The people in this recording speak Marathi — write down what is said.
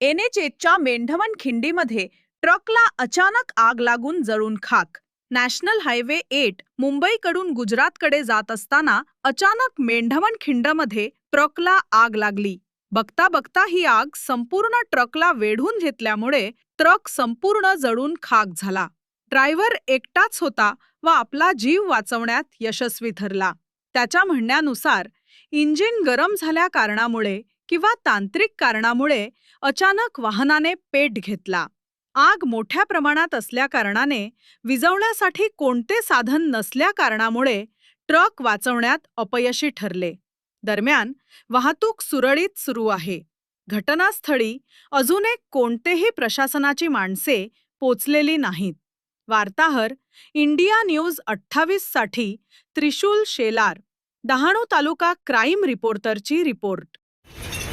एन एच एचच्या मेंढवण खिंडीमध्ये ट्रकला अचानक आग लागून जळून खाक. नॅशनल हायवे एट मुंबईकडून गुजरातकडे जात असताना अचानक मेंढवण खिंडमध्ये ट्रकला आग लागली. बघता बघता ही आग संपूर्ण ट्रकला वेढून घेतल्यामुळे ट्रक संपूर्ण जळून खाक झाला. ड्रायव्हर एकटाच होता व आपला जीव वाचवण्यात यशस्वी ठरला. त्याच्या म्हणण्यानुसार इंजिन गरम झाल्या कारणामुळे किंवा तांत्रिक कारणामुळे अचानक वाहनाने पेट घेतला. आग मोठ्या प्रमाणात असल्या कारणाने कोणते साधन नसल्या कारणामुळे ट्रक वाचवण्यात अपयशी ठरले. दरम्यान वाहतूक सुरळीत सुरू आहे. घटनास्थळी अजून एक कोणतेही प्रशासनाची माणसे पोचलेली नाहीत. वार्ताहर इंडिया न्यूज अठ्ठावीससाठी त्रिशूल शेलार डहाणू तालुका क्राईम रिपोर्टरची रिपोर्ट. you